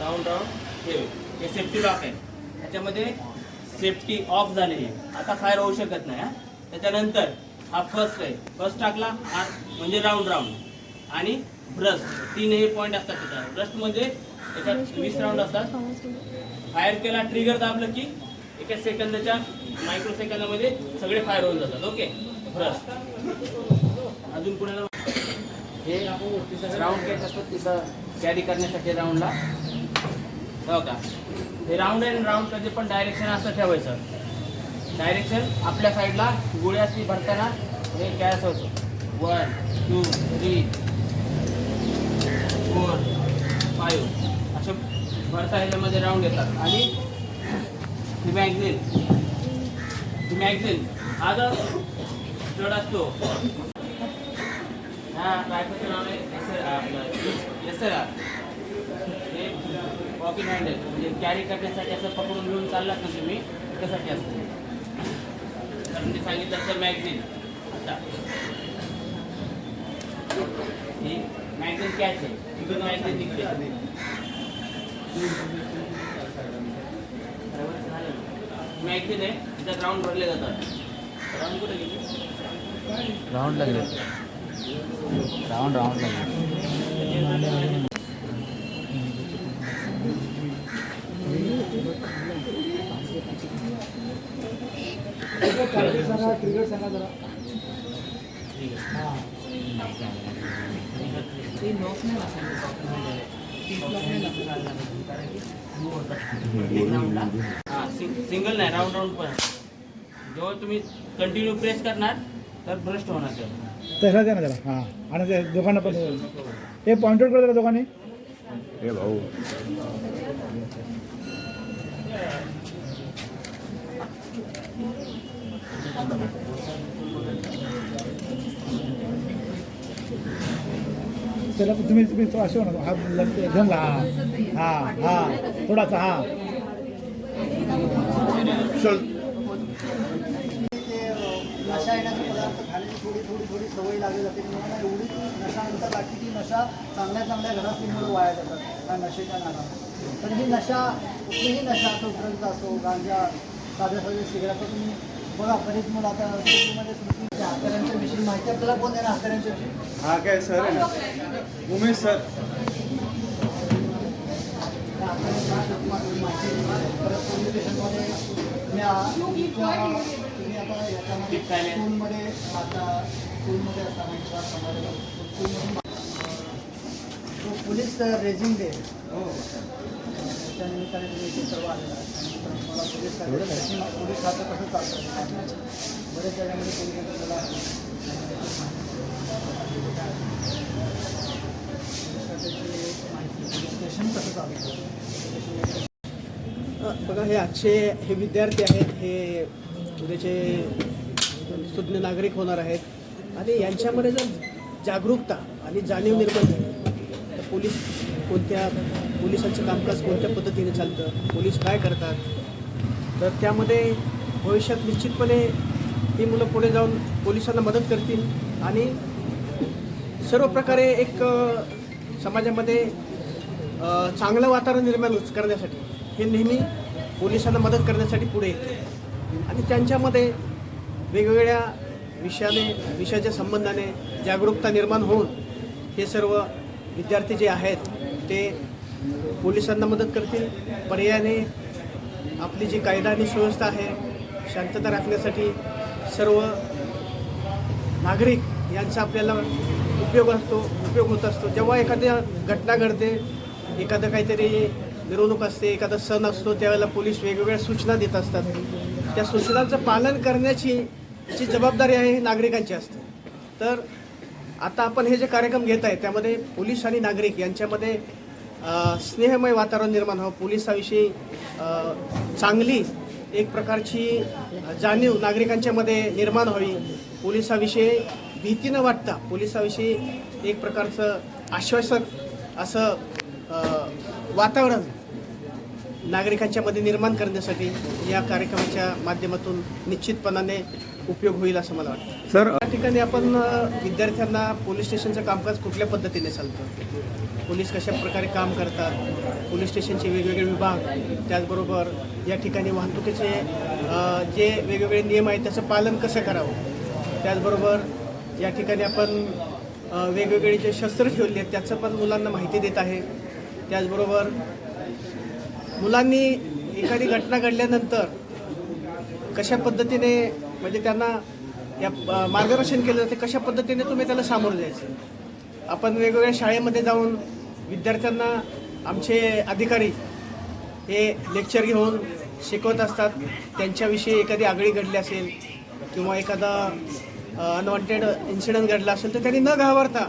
Round round हे हे safety lock आहे. त्याच्यामध्ये सेफ्टी ऑफ झालेली आहे. आता फायर होऊ शकत नाही हा. त्याच्यानंतर हा फर्स्ट आहे. फर्स्ट टाकला हा म्हणजे राऊंड राऊंड आणि ब्रश तीन हे पॉईंट असतात त्याच्यावर. ब्रश म्हणजे त्याच्यात वीस राऊंड असतात. फायर केला ट्रिगर दाबलं की एका सेकंदाच्या मायक्रो सेकंदामध्ये सगळे फायर होऊन जातात. ओके ब्रश अजून कुणाला हे राऊंड कॅच असतात तिथं कॅरी करण्यासाठी राऊंडला हो का? हे राऊंड अँड राऊंड कधी पण डायरेक्शन असं ठेवायचं. डायरेक्शन आपल्या साईडला गोळ्याची भरताना हे काय होतो. One two three four five असे भरता ह्याच्यामध्ये राऊंड येतात. आणि ही मॅगझिन ही मॅगझिन हा जो स्टड असतो. हा रायफलचं नाव आहे एस आपलं एस आर हे वॉकिंग हँडल म्हणजे कॅरी करण्यासाठी असं पकडून घेऊन चाललात ना तुम्ही त्यासाठी असतं. तर मी सांगितलं तर मॅगझिन आता. ही मॅगझिन कॅच आहे. तिथून मॅगझिन निघते. मॅगझिन आहे त्याच्यात राऊंड भरले जातात. राऊंड कुठे गेले? राऊंड लागले राऊंड राऊंड लागले सिंगल नाही राऊंड राऊंड पण. जेव्हा तुम्ही कंटिन्यू प्रेस करणार तर भ्रष्ट होणार ते. तसं द्या ना त्याला हां. आणि ते दोघांना पण. हे पॉइंट आउट करतो दोघांनी. हे भाऊ. त्याला तुम्ही तुम्ही तो असं म्हणा हा लग- एकदम हा हा हा थोडासा हा नशा येण्याचे पदार्थ खाण्याची थोडी थोडी थोडी सवय लागली जाते मुलांना एवढी ती नशा नंतर लागते की नशा चांगल्या चांगल्या घरातली मुलं वाया जातात त्या नशेच्या नादात तर ही नशा कुठलीही नशा असो ड्रग्ज असो गांजा साध्या साध्या सिगरेट तुम्ही बघा बरीच मुलं आता हाताऱ्यांच्या विषयी माहिती आपल्याला कोण आहे ना हाताऱ्यांच्या विषयी हा काय सर आहे ना? उमेश सर स्कूलमध्ये आता स्कूलमध्ये असता माहिती का? समाजाला स्कूलमध्ये तो पोलीस रेझिंग डे त्या निमित्ताने तुम्ही इथे सर्व आलेला आहात. आणि तुम्हाला पोलीस खाते त्याची पोलीस खातं कसं चालतं? बरेच जागांमध्ये स्टेशन कसं चालतं बघा हे आजचे हे विद्यार्थी आहेत हे उद्याचे सुज्ञ नागरिक होणार आहेत. आणि यांच्यामध्ये जर जागरूकता आणि जाणीव निर्माण झाली तर पोलीस कोणत्या पोलिसांचं कामकाज कोणत्या पद्धतीने चालतं? पोलीस काय करतात? तर त्यामध्ये भविष्यात निश्चितपणे ही मुलं पुढे जाऊन पोलिसांना मदत करतील आणि सर्व प्रकारे एक समाजामध्ये चांगलं वातावरण निर्माण करण्यासाठी हे नेहमी पोलिसांना मदत करण्यासाठी पुढे येते. आणि त्यांच्यामध्ये वेगवेगळ्या विषयाने विषयाच्या संबंधाने जागरूकता निर्माण होऊन हे सर्व विद्यार्थी जे आहेत ते पोलिसांना मदत करतील. पर्यायाने आपली जी कायदा आणि सुव्यवस्था आहे शांतता राखण्यासाठी सर्व नागरिक यांचा आपल्याला उपयोग असतो उपयोग होत असतो. जेव्हा एखाद्या घटना घडते एखादं काहीतरी मिरवणूक असते एखादा सण असतो त्यावेळेला पोलीस वेगवेगळ्या सूचना देत असतात. त्या सूचनांचं पालन करण्याची जी जबाबदारी आहे ही नागरिकांची असते. तर आता आपण हे जे कार्यक्रम घेत आहे त्यामध्ये पोलीस आणि नागरिक यांच्यामध्ये स्नेहमय वातावरण निर्माण व्हावं पोलिसाविषयी चांगली एक प्रकारची जाणीव नागरिकांच्यामध्ये निर्माण व्हावी. पोलिसाविषयी भीती न वाटता. पोलिसाविषयी एक प्रकारचं आश्वासक असं वातावरण नागरिकांच्यामध्ये निर्माण करण्यासाठी या कार्यक्रमाच्या माध्यमातून निश्चितपणाने उपयोग होईल असं मला वाटतं. सर या ठिकाणी आपण विद्यार्थ्यांना पोलीस स्टेशनचं कामकाज कुठल्या पद्धतीने चालतं? पोलीस कशा प्रकारे काम करतात? पोलीस स्टेशनचे वेगवेगळे विभाग त्याचबरोबर या ठिकाणी वाहतुकीचे जे वेगवेगळे नियम आहेत त्याचं पालन कसं करावं? त्याचबरोबर या ठिकाणी आपण वेगवेगळे जे शस्त्र ठेवले आहेत त्याचं पण मुलांना माहिती देत आहे. त्याचबरोबर मुलांनी एखादी घटना घडल्यानंतर कशा पद्धतीने म्हणजे त्यांना या मार्गदर्शन केलं जाते कशा पद्धतीने तुम्ही त्याला सामोरं जायचं? आपण वेगवेगळ्या शाळेमध्ये जाऊन विद्यार्थ्यांना आमचे अधिकारी हे लेक्चर घेऊन शिकवत असतात. त्यांच्याविषयी एखादी आगळी घडली असेल किंवा एखादा अनवॉन्टेड इन्सिडेंट घडला असेल तर त्यांनी न घाबरता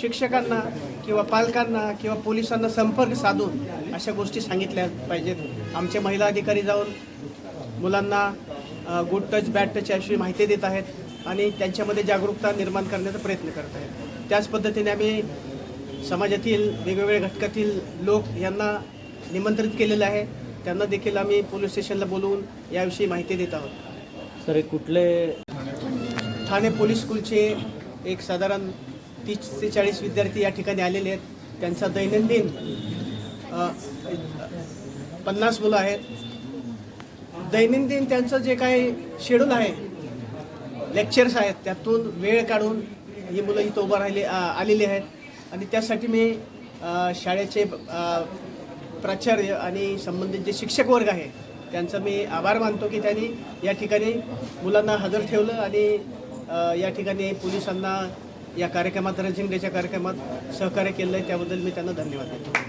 शिक्षकांना किंवा पालकांना किंवा पोलिसांना संपर्क साधून अशा गोष्टी सांगितल्या पाहिजेत. आमचे महिला अधिकारी जाऊन मुलांना गुड टच बॅड टच याविषयी माहिती देत आहेत आणि त्यांच्यामध्ये जागरूकता निर्माण करण्याचा प्रयत्न करत आहेत. त्याच पद्धतीने आम्ही समाजातील वेगवेगळ्या घटकातील लोक यांना निमंत्रित केलेलं आहे. त्यांना देखील आम्ही पोलीस स्टेशनला बोलवून याविषयी माहिती देत आहोत. सर हे कुठले ठाणे पोलीस स्कूलचे एक साधारण तीस ते चाळीस विद्यार्थी या ठिकाणी आलेले आहेत. त्यांचा दैनंदिन पन्नास मुलं आहेत. दैनंदिन त्यांचं जे काही शेड्यूल आहे लेक्चर्स आहेत त्यातून वेळ काढून ही मुलं इथं उभं राहिली आलेली आहेत. आणि त्यासाठी मी शाळेचे प्राचार्य आणि संबंधित जे शिक्षक वर्ग आहे त्यांचा मी आभार मानतो की त्यांनी या ठिकाणी मुलांना हजर ठेवलं आणि या ठिकाणी पोलिसांना या कार्यक्रमात रजिंगेच्या कार्यक्रमात सहकार्य केलं आहे त्याबद्दल मी त्यांना धन्यवाद देतो.